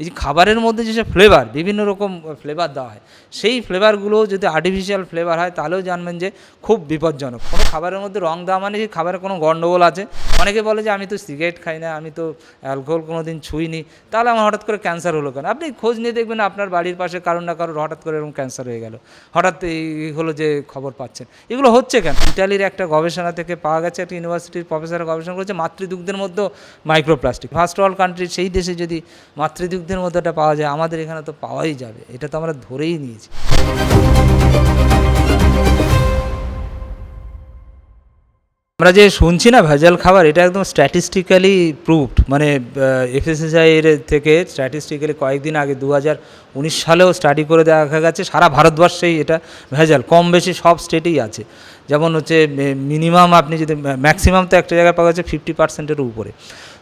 এই যে খাবারের মধ্যে যেসব ফ্লেভার বিভিন্ন রকম ফ্লেভার দেওয়া হয়, সেই ফ্লেভারগুলো যদি আর্টিফিশিয়াল ফ্লেভার হয়, তাহলেও জানবেন যে খুব বিপজ্জনক। কোনো খাবারের মধ্যে রং দেওয়া মানে কি? খাবারের কোনো গণ্ডগোল আছে? অনেকে বলে যে, আমি তো সিগারেট খাই না, আমি তো অ্যালকোহল কোনো দিন ছুঁইনি। তাহলে আমার হঠাৎ করে ক্যান্সার হলো কেন? আপনি খোঁজ নিয়ে দেখবেন আপনার বাড়ির পাশে কারোর না কারোর হঠাৎ করে এরকম ক্যান্সার হয়ে গেল। হঠাৎ এই হলো যে খবর পাচ্ছেন। এগুলো হচ্ছে কেন? ইটালির একটা গবেষণা থেকে পাওয়া গেছে, একটা ইউনিভার্সিটির প্রফেসর গবেষণা করেছে, মাতৃদুগ্ধের মধ্যেও মাইক্রোপ্লাস্টিক ফার্স্ট অল কান্ট্রি সেই দেশে যদি মাতৃদুগ্ধের মধ্যে এটা পাওয়া যায়, আমাদের এখানে তো পাওয়াই যাবে। এটা তো আমরা ধরেই নিয়েছি। আমরা যে শুনছি না ভেজাল খাবার, এটা একদম স্ট্যাটিস্টিক্যালি প্রুভড মানে এফএসএসআইয়ের থেকে স্ট্যাটিস্টিক্যালি কয়েকদিন আগে দু উনিশ সালেও স্টাডি করে দেখা গেছে, সারা ভারতবর্ষেই এটা ভেজাল, কম বেশি সব স্টেটেই আছে। যেমন হচ্ছে মিনিমাম আপনি যদি ম্যাক্সিমাম তো একটা জায়গায় পাওয়া যাচ্ছে ফিফটি পার্সেন্টের উপরে।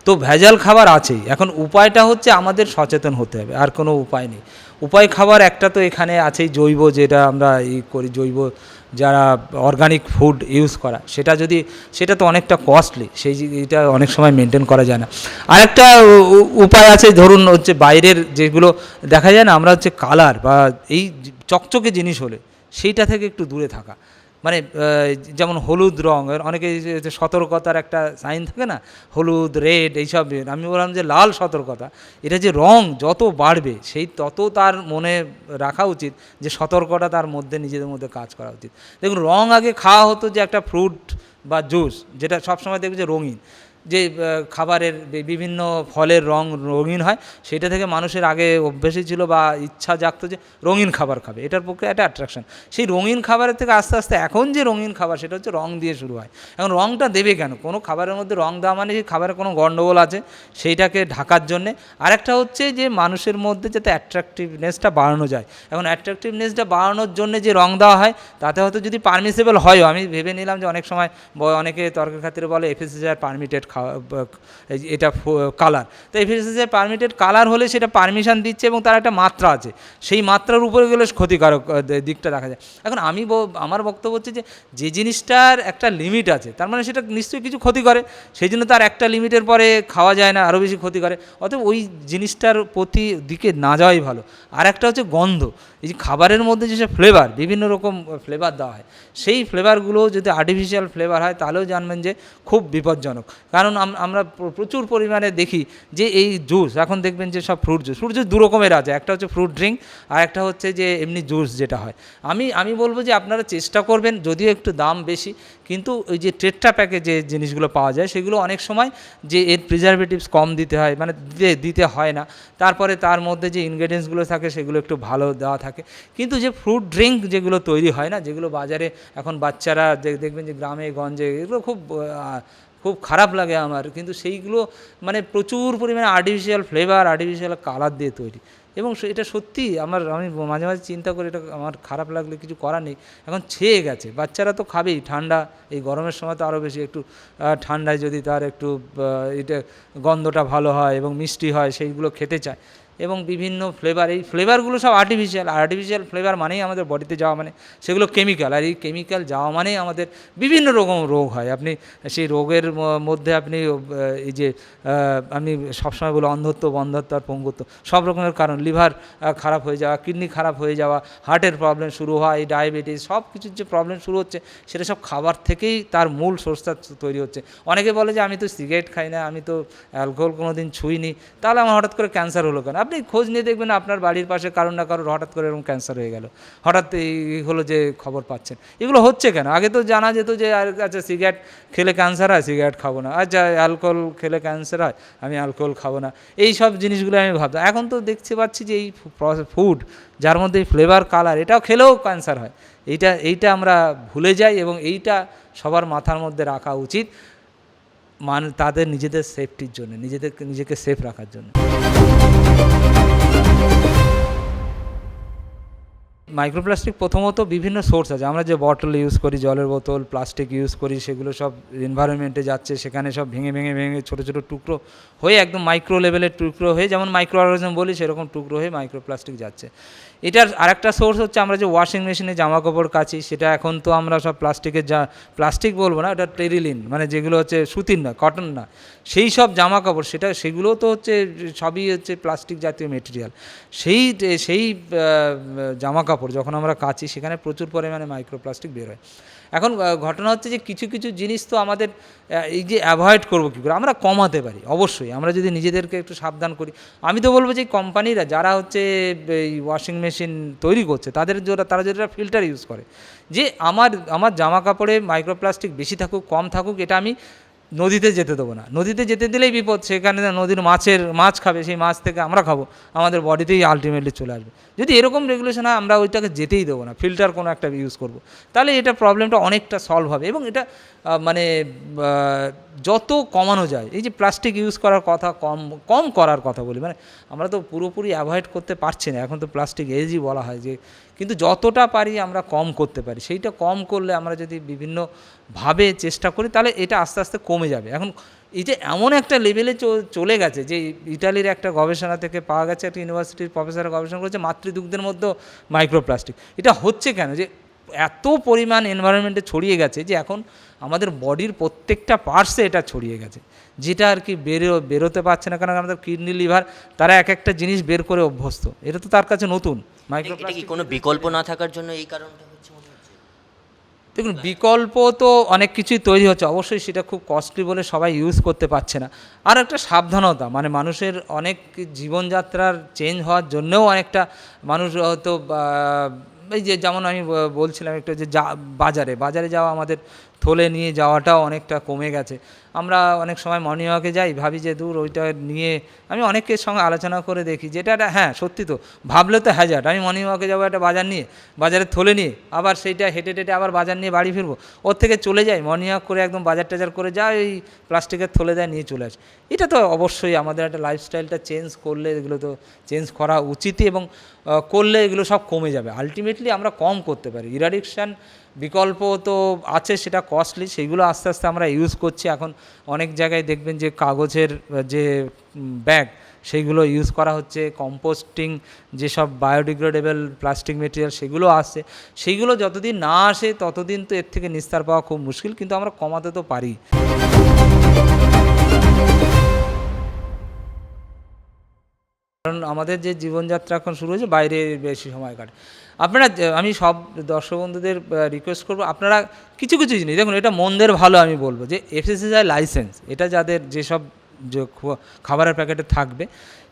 তো ভেজাল খাবার আছেই। এখন উপায়টা হচ্ছে আমাদের সচেতন হতে হবে, আর কোনো উপায় নেই। উপায় খাবার একটা তো এখানে আছেই জৈব, যেটা আমরা ই করি, জৈব যারা অর্গানিক ফুড ইউজ করা। সেটা যদি, সেটা তো অনেকটা কস্টলি সেই এটা অনেক সময় মেনটেন করা যায় না। আরেকটা উপায় আছে, ধরুন হচ্ছে বাইরের যেগুলো দেখা যায় না, আমরা হচ্ছে কালার বা এই চকচকে জিনিস হলে, সেইটা থেকে একটু দূরে থাকা। মানে যেমন হলুদ রঙের অনেকে সতর্কতার একটা সাইন থাকে না, হলুদ রেড এইসব, আমি বললাম যে লাল সতর্কতা, এটা যে রং যত বাড়বে, সেই তত তার মনে রাখা উচিত যে সতর্কতা তার মধ্যে, নিজেদের মধ্যে কাজ করা উচিত। দেখুন, রং আগে খাওয়া হতো যে একটা ফ্রুট বা জুস যেটা সবসময় দেখবে যে রঙিন। যে খাবারের বিভিন্ন ফলের রং রঙিন হয়, সেটা থেকে মানুষের আগে অভ্যেসই ছিল বা ইচ্ছা জাগতো যে রঙিন খাবার খাবে। এটার পক্ষে একটা অ্যাট্রাকশন সেই রঙিন খাবারের থেকে আস্তে আস্তে এখন যে রঙিন খাবার, সেটা হচ্ছে রং দিয়ে শুরু হয়। এখন রংটা দেবে কেন? কোনো খাবারের মধ্যে রং দেওয়া মানে কি? খাবারের কোনো গণ্ডগোল আছে? সেইটাকে ঢাকার জন্যে। আরেকটা হচ্ছে যে, মানুষের মধ্যে যাতে অ্যাট্রাকটিভনেসটা বাড়ানো যায়। এখন অ্যাট্রাকটিভনেসটা বাড়ানোর জন্য যে রং দেওয়া হয়, তাতে হয়তো যদি পারমিসেবল হয়ও, আমি ভেবে নিলাম যে অনেক সময় অনেকে তর্কের খাতিরে বলে এফএসএসআই পারমিটেড যে এটা কালার তো এফএসএসআই পারমিটেড কালার হলে সেটা পারমিশন দিচ্ছে এবং তার একটা মাত্রা আছে। সেই মাত্রার উপরে গেলে ক্ষতিকারক দিকটা দেখা যায়। এখন আমি আমার বক্তব্য হচ্ছে যে যে জিনিসটার একটা লিমিট আছে, তার মানে সেটা নিশ্চয়ই কিছু ক্ষতি করে। সেই জন্য তার একটা লিমিটের পরে খাওয়া যায় না আরও বেশি ক্ষতি করে। অতএব ওই জিনিসটার প্রতি দিকে না যাওয়াই ভালো। আর একটা হচ্ছে গন্ধ। এই যে খাবারের মধ্যে যেসব ফ্লেভার বিভিন্ন রকম ফ্লেভার দেওয়া হয়, সেই ফ্লেভারগুলো যদি আর্টিফিশিয়াল ফ্লেভার হয়, তাহলেও জানবেন যে খুব বিপজ্জনক। কারণ আম- আমরা প্রচুর পরিমাণে দেখি যে এই জুস, এখন দেখবেন যে সব ফ্রুট জুস ফ্রুট জুস দু রকমের আছে, একটা হচ্ছে ফ্রুট ড্রিঙ্ক আর একটা হচ্ছে যে এমনি জুস যেটা হয়। আমি আমি বলব যে আপনারা চেষ্টা করবেন, যদিও একটু দাম বেশি, কিন্তু ওই যে টেট্রা প্যাকে যে জিনিসগুলো পাওয়া যায়, সেগুলো অনেক সময় যে এর প্রিজারভেটিভস কম দিতে হয় মানে দিতে হয় না। তারপরে তার মধ্যে যে ইনগ্রেডিয়েন্টসগুলো থাকে, সেগুলো একটু ভালো দেওয়া থাকে। কিন্তু যে ফ্রুট ড্রিঙ্ক যেগুলো তৈরি হয় না, যেগুলো বাজারে এখন বাচ্চারা দেখবেন যে গ্রামে, গঞ্জে, এগুলো খুব খুব খারাপ লাগে আমার, কিন্তু সেইগুলো মানে প্রচুর পরিমাণে আর্টিফিশিয়াল ফ্লেভার আর্টিফিশিয়াল কালার দিয়ে তৈরি। এবং এটা সত্যি আমার, আমি মাঝে মাঝে চিন্তা করি, এটা আমার খারাপ লাগলে কিছু করার নেই। এখন ছেয়ে গেছে, বাচ্চারা তো খাবেই, ঠান্ডা, এই গরমের সময় তো আরও বেশি একটু ঠান্ডায় যদি তার একটু এটা গন্ধটা ভালো হয় এবং মিষ্টি হয়, সেইগুলো খেতে চায়। এবং বিভিন্ন ফ্লেভার এই ফ্লেভারগুলো সব আর্টিফিশিয়াল আর্টিফিশিয়াল ফ্লেভার মানেই আমাদের বডিতে যাওয়া মানে সেগুলো কেমিক্যাল আর এই কেমিক্যাল যাওয়া মানেই আমাদের বিভিন্ন রকম রোগ হয়। আপনি সেই রোগের মধ্যে আপনি এই যে আমি সবসময় বলি অন্ধত্ব, বন্ধত্ব আর পঙ্গুত্ব, সব রকমের কারণ। লিভার খারাপ হয়ে যাওয়া, কিডনি খারাপ হয়ে যাওয়া হার্টের প্রবলেম শুরু হয় ডায়াবেটিস সব কিছুর যে প্রবলেম শুরু হচ্ছে, সেটা সব খাবার থেকেই তার মূল সোর্সটা তৈরি হচ্ছে। অনেকে বলে যে, আমি তো সিগারেট খাই না, আমি তো অ্যালকোহল কোনো দিন ছুঁইনি। তাহলে আমার হঠাৎ করে ক্যান্সার হলো কেন? আপনি খোঁজ নিয়ে দেখবেন আপনার বাড়ির পাশে কারোর না কারোর হঠাৎ করে এরকম ক্যান্সার হয়ে গেল। হঠাৎ এই হলো যে খবর পাচ্ছেন। এগুলো হচ্ছে কেন? আগে তো জানা যেত যে আচ্ছা সিগারেট খেলে ক্যান্সার হয় সিগারেট খাব না। আচ্ছা অ্যালকোহল খেলে ক্যান্সার হয়, আমি অ্যালকোহল খাব না। এই সব জিনিসগুলো আমি ভাবতাম। এখন তো দেখতে পাচ্ছি যে এই ফুড যার মধ্যে ফ্লেভার কালার এটাও খেলেও ক্যান্সার হয়। এইটা এইটা আমরা ভুলে যাই এবং এইটা সবার মাথার মধ্যে রাখা উচিত। মান, তাদের নিজেদের সেফটির জন্য, নিজেদের, নিজেকে সেফ রাখার জন্য। Thank you. মাইক্রোপ্লাস্টিক প্রথমত বিভিন্ন সোর্স আছে। আমরা যে বটল ইউজ করি, জলের বোতল প্লাস্টিক ইউজ করি, সেগুলো সব এনভায়রনমেন্টে যাচ্ছে, সেখানে সব ভেঙে ভেঙে ভেঙে ছোটো ছোটো টুকরো হয়ে একদম মাইক্রো লেভেলের টুকরো হয়ে, যেমন মাইক্রো অর্গানিজম বলি, সেরকম টুকরো হয়ে মাইক্রোপ্লাস্টিক যাচ্ছে। এটার আরেকটা সোর্স হচ্ছে আমরা যে ওয়াশিং মেশিনে জামা কাপড় কাচি, সেটা এখন তো আমরা সব প্লাস্টিকের যা প্লাস্টিক বলব না, ওটা টেরিলিন মানে যেগুলো হচ্ছে সুতির না কটন না, সেই সব জামা কাপড় সেটা সেগুলো তো হচ্ছে, সবই হচ্ছে প্লাস্টিক জাতীয় মেটেরিয়াল সেই সেই জামা কাপড় যখন আমরা কাচি, সেখানে প্রচুর পরিমাণে মাইক্রোপ্লাস্টিক বের হয়। এখন ঘটনা হচ্ছে যে কিছু কিছু জিনিস তো আমাদের এই যে অ্যাভয়েড করব কী করে? আমরা কমাতে পারি, অবশ্যই। আমরা যদি নিজেদেরকে একটু সাবধান করি। আমি তো বলব যে কোম্পানিরা যারা হচ্ছে, এই ওয়াশিং মেশিন তৈরি করছে, তাদের যারা তারা যেটা ফিল্টার ইউজ করে, যে আমার আমার জামা কাপড়ে মাইক্রোপ্লাস্টিক বেশি থাকুক, কম থাকুক, এটা আমি নদীতে যেতে দেবো না। নদীতে যেতে দিলেই বিপদ, সেখানে নদীর মাছের, মাছ খাবে, সেই মাছ থেকে আমরা খাব। আমাদের বডিতেই আলটিমেটলি চলে আসবে। যদি এরকম রেগুলেশন হয়, আমরা ওইটাকে যেতেই দেবো না। ফিল্টার কোনো একটা ইউজ করব। তাহলে এটা প্রবলেমটা অনেকটা সলভ হবে এবং এটা মানে যত কমানো যায়, এই যে প্লাস্টিক ইউজ করার কথা, কম কম করার কথা বলি মানে আমরা তো পুরোপুরি অ্যাভয়েড করতে পারছি না, এখন তো প্লাস্টিক এজই বলা হয় যে, কিন্তু যতটা পারি আমরা কম করতে পারি, সেইটা কম করলে আমরা যদি বিভিন্নভাবে চেষ্টা করি, তাহলে এটা আস্তে আস্তে কমে যাবে। এখন এই যে এমন একটা লেভেলে চলে গেছে যে ইটালির একটা গবেষণা থেকে পাওয়া গেছে, একটা ইউনিভার্সিটির প্রফেসর গবেষণা করেছে, মাতৃদুগ্ধের মধ্যেও মাইক্রোপ্লাস্টিক এটা হচ্ছে কেন? যে এত পরিমাণ এনভায়রনমেন্টে ছড়িয়ে গেছে যে এখন আমাদের বডির প্রত্যেকটা পার্টসে এটা ছড়িয়ে গেছে। যেটা আর কি বেরো বেরোতে পারছে না কারণ আমাদের কিডনি লিভার তারা এক একটা জিনিস বের করে অভ্যস্ত। এটা তো তার কাছে নতুন। কি মাইক্রোপ্লাস্টিক কোনো বিকল্প না থাকার জন্য এই কারণটা দেখুন বিকল্প তো অনেক কিছুই তৈরি হচ্ছে। অবশ্যই সেটা খুব কস্টলি বলে সবাই ইউজ করতে পারছে না। আর একটা সাবধানতা মানে মানুষের অনেক জীবনযাত্রার চেঞ্জ হওয়ার জন্যও অনেকটা মানুষ হয়তো এই যে যেমন আমি বলছিলাম একটু যে যা বাজারে বাজারে যাওয়া আমাদের থলে নিয়ে যাওয়াটাও অনেকটা কমে গেছে। আমরা অনেক সময় মর্নিং ওয়াকে যাই, ভাবি যে দূর ওইটা নিয়ে আমি অনেকের সঙ্গে আলোচনা করে দেখি, যেটা একটা হ্যাঁ সত্যি তো, ভাবলে তো হ্যাজার্ড আমি মর্নিং ওয়াকে যাব একটা বাজার নিয়ে বাজারের থলে নিয়ে, আবার সেইটা হেঁটে টেটে আবার বাজার নিয়ে বাড়ি ফিরবো, ওর থেকে চলে যাই মর্নিং ওয়াক করে একদম বাজার টাজার করে যা ওই প্লাস্টিকের থলে দেয় নিয়ে চলে আসে। এটা তো অবশ্যই আমাদের একটা লাইফস্টাইলটা চেঞ্জ করলে এগুলো তো চেঞ্জ করা উচিতই এবং করলে এগুলো সব কমে যাবে। আলটিমেটলি আমরা কম করতে পারি। ইরাডিকশান বিকল্প তো আছে, সেটা কস্টলি সেইগুলো আস্তে আস্তে আমরা ইউজ করছি। এখন অনেক জায়গায় দেখবেন যে কাগজের, যে ব্যাগ সেইগুলো ইউজ করা হচ্ছে। কম্পোস্টিং যেসব বায়োডিগ্রেডেবল প্লাস্টিক মেটেরিয়াল সেগুলো আসছে। সেইগুলো যতদিন না আসে, ততদিন তো এর থেকে নিস্তার পাওয়া খুব মুশকিল, কিন্তু আমরা কমাতে তো পারি। কারণ আমাদের যে জীবনযাত্রা এখন শুরু হয়েছে, বাইরে বেশি সময় কাটে। আপনারা, আমি সব দর্শক বন্ধুদের রিকোয়েস্ট করব, আপনারা কিছু কিছু জিনিস, দেখুন এটা মন্দের ভালো আমি বলব, যে এফএসএসআই লাইসেন্স এটা যাদের যেসব যে খাবারের প্যাকেটে থাকবে,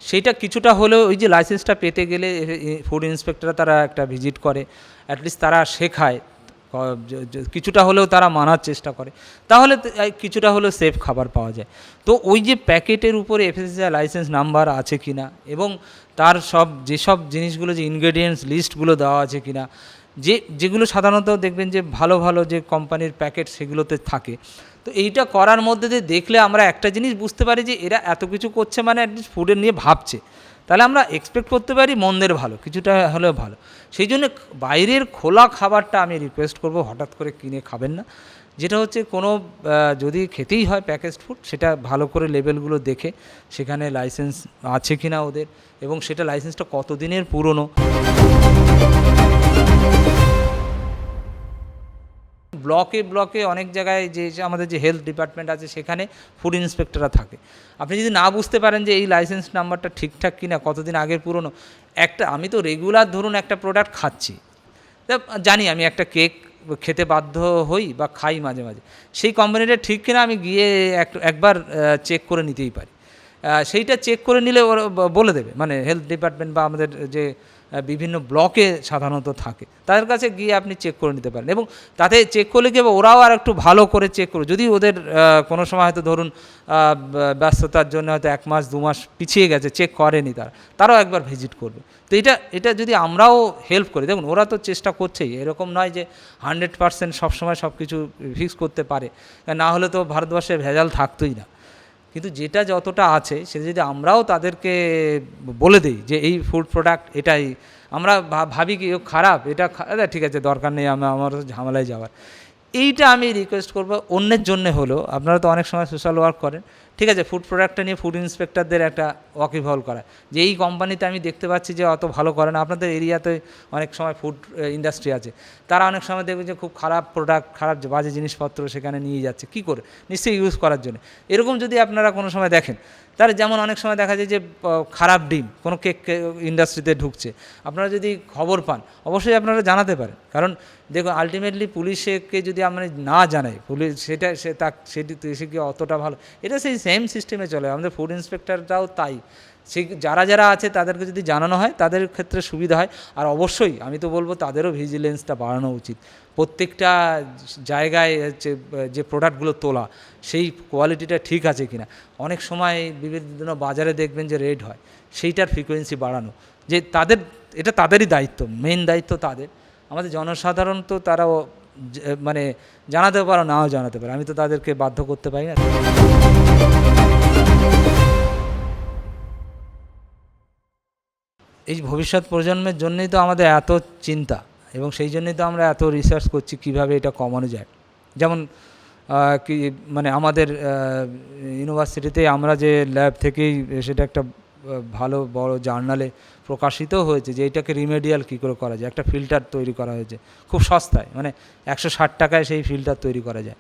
সেইটা কিছুটা হলেও ওই যে লাইসেন্সটা পেতে গেলে ফুড ইন্সপেক্টররা তারা একটা ভিজিট করে অ্যাটলিস্ট তারা শেখায়। কিছুটা হলেও তারা মানার চেষ্টা করে। তাহলে কিছুটা হলেও সেফ খাবার পাওয়া যায়। তো ওই যে প্যাকেটের উপরে এফএসএসআই লাইসেন্স নাম্বার আছে কি না এবং তার সব, যেসব জিনিসগুলো যে ইনগ্রেডিয়েন্টস লিস্টগুলো দেওয়া আছে কি না যে, যেগুলো সাধারণত দেখবেন যে ভালো ভালো যে কোম্পানির প্যাকেট সেগুলোতে থাকে তো এইটা করার মধ্যে দিয়ে দেখলে আমরা একটা জিনিস বুঝতে পারি যে এরা এত কিছু করছে মানে অ্যাটলিস্ট ফুডের নিয়ে ভাবছে। তাহলে আমরা এক্সপেক্ট করতে পারি মন্দের ভালো, কিছুটা হলেও ভালো। সেই জন্য বাইরের খোলা খাবারটা আমি রিকোয়েস্ট করব হঠাৎ করে কিনে খাবেন না। যেটা হচ্ছে কোনো যদি খেতেই হয় প্যাকেজড ফুড সেটা ভালো করে লেভেলগুলো দেখে সেখানে লাইসেন্স আছে কি না ওদের এবং সেটা লাইসেন্সটা কতদিনের পুরনো। ব্লকে ব্লকে অনেক জায়গায় যে আমাদের যে হেলথ ডিপার্টমেন্ট আছে সেখানে ফুড ইন্সপেক্টররা থাকে। আপনি যদি না বুঝতে পারেন যে এই লাইসেন্স নাম্বারটা ঠিকঠাক কিনা, কতদিন আগের পুরনো, একটা আমি তো রেগুলার ধরুন একটা প্রোডাক্ট খাচ্ছি। জানি আমি একটা কেক খেতে বাধ্য হই বা খাই মাঝে মাঝে। সেই কোম্পানিটা ঠিক কিনা আমি গিয়ে এক, একবার চেক করে নিতেই পারি। সেইটা চেক করে নিলে ওরা বলে দেবে। মানে হেলথ ডিপার্টমেন্ট বা আমাদের যে বিভিন্ন ব্লকে সাধারণত থাকে। তাদের কাছে গিয়ে আপনি চেক করে নিতে পারেন। এবং তাতে চেক করলে কি ওরাও আর একটু ভালো করে চেক করবে। যদি ওদের কোনো সময় হয়তো ধরুন ব্যস্ততার জন্য হয়তো এক মাস, দু মাস পিছিয়ে গেছে চেক করেনি তারা, তারাও একবার ভিজিট করবে। তো এটা এটা যদি আমরাও হেল্প করি, দেখুন, ওরা তো চেষ্টা করছেই। এরকম নয় যে হান্ড্রেড পার্সেন্ট সবসময় সব কিছু ফিক্স করতে পারে। না হলে তো ভারতবর্ষে ভেজাল থাকতোই না। কিন্তু যেটা যতটা আছে, সেটা যদি আমরাও তাদেরকে বলে দিই যে এই ফুড প্রোডাক্ট এটাই, আমরা ভাবি কি খারাপ, এটা ঠিক আছে, দরকার নেই, আমি, আমার ঝামেলায় যাওয়ার। এইটা আমি রিকোয়েস্ট করব, অন্যের জন্যে হলো আপনারা তো অনেক সময় সোশ্যাল ওয়ার্ক করেন ঠিক আছে ফুড প্রোডাক্টটা নিয়ে ফুড ইন্সপেক্টরদের একটা ওয়াকিবহল করা। যে এই কোম্পানিতে আমি দেখতে পাচ্ছি যে অত ভালো করে না, আপনাদের এরিয়াতে অনেক সময় ফুড ইন্ডাস্ট্রি আছে। তারা অনেক সময় দেখবে যে খুব খারাপ প্রোডাক্ট খারাপ বাজে জিনিসপত্র সেখানে নিয়ে যাচ্ছে। কি করে? নিশ্চয়ই ইউজ করার জন্য। এরকম যদি আপনারা কোনো সময় দেখেন তার যেমন অনেক সময় দেখা যায় যে খারাপ ডিম কোনো কেক ইন্ডাস্ট্রিতে ঢুকছে। আপনারা যদি খবর পান, অবশ্যই আপনারা জানাতে পারেন। কারণ দেখুন আলটিমেটলি পুলিশকে যদি আপনি না জানাই, পুলিশ সেটা, সে তা সেটি, সে কি অতটা ভালো? এটা সেই সেম সিস্টেমে চলে। আমাদের ফুড ইন্সপেক্টরটাও তাই। সে যারা যারা আছে তাদেরকে যদি জানানো হয়, তাদের ক্ষেত্রে সুবিধা হয়। আর অবশ্যই আমি তো বলব তাদেরও ভিজিলেন্সটা বাড়ানো উচিত। প্রত্যেকটা জায়গায় হচ্ছে, যে প্রোডাক্টগুলো তোলা, সেই কোয়ালিটিটা ঠিক আছে কিনা। অনেক সময় বিভিন্ন বাজারে দেখবেন যে রেড হয়, সেইটার ফ্রিকোয়েন্সি বাড়ানো। যে তাদের, এটা তাদেরই দায়িত্ব মেন দায়িত্ব তাদের। আমাদের জনসাধারণ তো তারাও মানে জানাতে পারো, নাও জানাতে পারে। আমি তো তাদেরকে বাধ্য করতে পারি না। এই ভবিষ্যৎ প্রজন্মের জন্যই তো আমাদের এত চিন্তা এবং সেই জন্যই তো আমরা এত রিসার্চ করছি কীভাবে এটা কমানো যায়। যেমন কি মানে আমাদের ইউনিভার্সিটিতে আমরা যে ল্যাব থেকেই সেটা একটা ভালো, বড় জার্নালে প্রকাশিত হয়েছে যে এটাকে রিমেডিয়াল কী করে করা যায়? একটা ফিল্টার তৈরি করা হয়েছে। খুব সস্তায় মানে একশো ষাট টাকায় সেই ফিল্টার তৈরি করা যায়।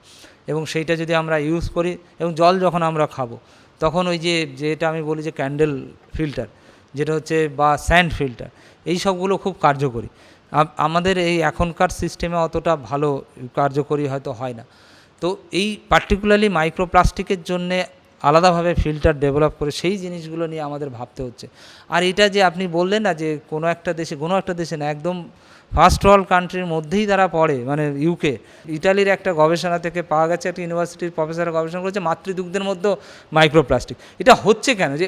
এবং সেইটা যদি আমরা ইউজ করি এবং জল যখন আমরা খাব, তখন ওই যে, যেটা আমি বলি যে ক্যান্ডেল ফিল্টার যেটা হচ্ছে বা স্যান্ড ফিল্টার এই সবগুলো খুব কার্যকরী। আমাদের এই এখনকার সিস্টেমে অতটা ভালো কার্যকরী হয়তো হয় না। তো এই পার্টিকুলারলি মাইক্রোপ্লাস্টিকের জন্যে আলাদাভাবে ফিল্টার ডেভেলপ করে সেই জিনিসগুলো নিয়ে আমাদের ভাবতে হচ্ছে। আর এটা যে আপনি বললেন না যে কোনো একটা দেশে, কোনো একটা দেশে না, একদম ফার্স্ট ওয়ার্ল্ড কান্ট্রির মধ্যেই তারা পড়ে মানে ইউকে ইটালির একটা গবেষণা থেকে পাওয়া গেছে, একটা ইউনিভার্সিটির প্রফেসর গবেষণা করেছে, মাতৃদুগ্ধের মধ্যেও মাইক্রোপ্লাস্টিক এটা হচ্ছে কেন? যে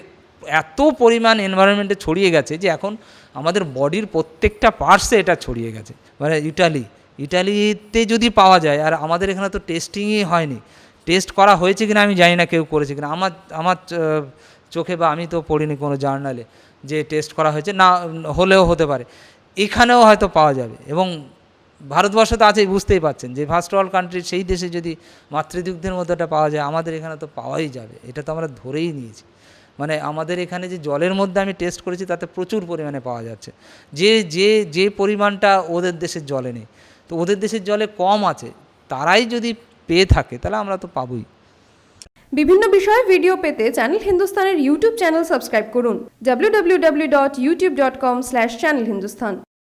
এত পরিমাণ এনভায়রনমেন্টে ছড়িয়ে গেছে যে এখন আমাদের বডির প্রত্যেকটা পার্টসে এটা ছড়িয়ে গেছে। মানে ইটালি ইটালিতে যদি পাওয়া যায়, আর আমাদের এখানে তো টেস্টিংই হয়নি। টেস্ট করা হয়েছে কিনা আমি জানি না কেউ করেছে কিনা। আমার আমার চোখে বা আমি তো পড়িনি কোনো জার্নালে যে টেস্ট করা হয়েছে। না, হলেও হতে পারে। এখানেও হয়তো পাওয়া যাবে। এবং ভারতবর্ষ তো আছেই, বুঝতেই পাচ্ছেন যে ফার্স্ট ওয়ার্ল্ড কান্ট্রি সেই দেশে যদি মাতৃদুগ্ধের মধ্যে এটা পাওয়া যায়, আমাদের এখানে তো পাওয়াই যাবে। এটা তো আমরা ধরেই নিয়েছি। মানে আমাদের এখানে যে জলের মধ্যে আমি টেস্ট করেছি, তাতে প্রচুর পরিমাণে পাওয়া যাচ্ছে। যে যে যে পরিমাণটা ওদের দেশের জলে নেই। তো ওদের দেশের জলে কম আছে, তারাই যদি পেয়ে থাকে, তাহলে আমরা তো পাবই। বিভিন্ন বিষয়ে ভিডিও পেতে চ্যানেল হিন্দুস্তানের ইউটিউব চ্যানেল সাবস্ক্রাইব করুন। www.youtube.com/channelhindustan